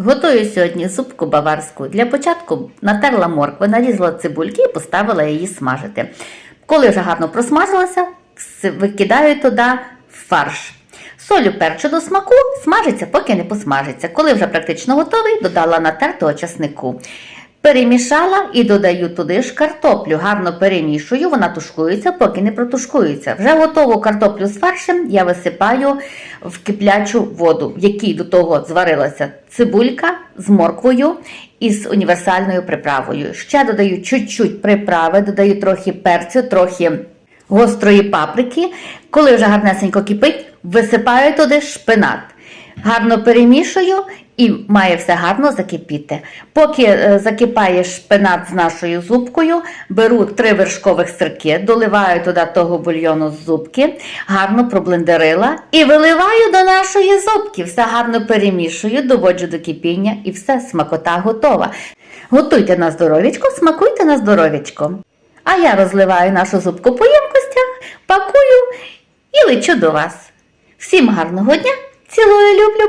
Готую сьогодні супку баварську. Для початку натерла моркви, нарізала цибульки і поставила її смажити. Коли вже гарно просмажилася, викидаю туди фарш. Солю перчу до смаку, смажиться, поки не посмажиться. Коли вже практично готовий, додала натертого часнику. Перемішала і додаю туди ж картоплю. Гарно перемішую, вона тушкується, поки не протушкується. Вже готову картоплю з фаршем я висипаю в киплячу воду, в якій до того зварилася цибулька з морквою і з універсальною приправою. Ще додаю чуть-чуть приправи, додаю трохи перцю, трохи гострої паприки. Коли вже гарнесенько кипить, висипаю туди шпинат. Гарно перемішую і має все гарно закипіти. Поки е, закипає шпинат з нашою зубкою, беру три вершкових сирки, доливаю туди того бульйону з зубки, гарно проблендерила і виливаю до нашої зубки. Все гарно перемішую, доводжу до кипіння і все, смакота готова. Готуйте на здоров'ячко, смакуйте на здоров'ячко. А я розливаю нашу зубку по ємкостях, пакую і лечу до вас. Всім гарного дня! Цілую, люблю!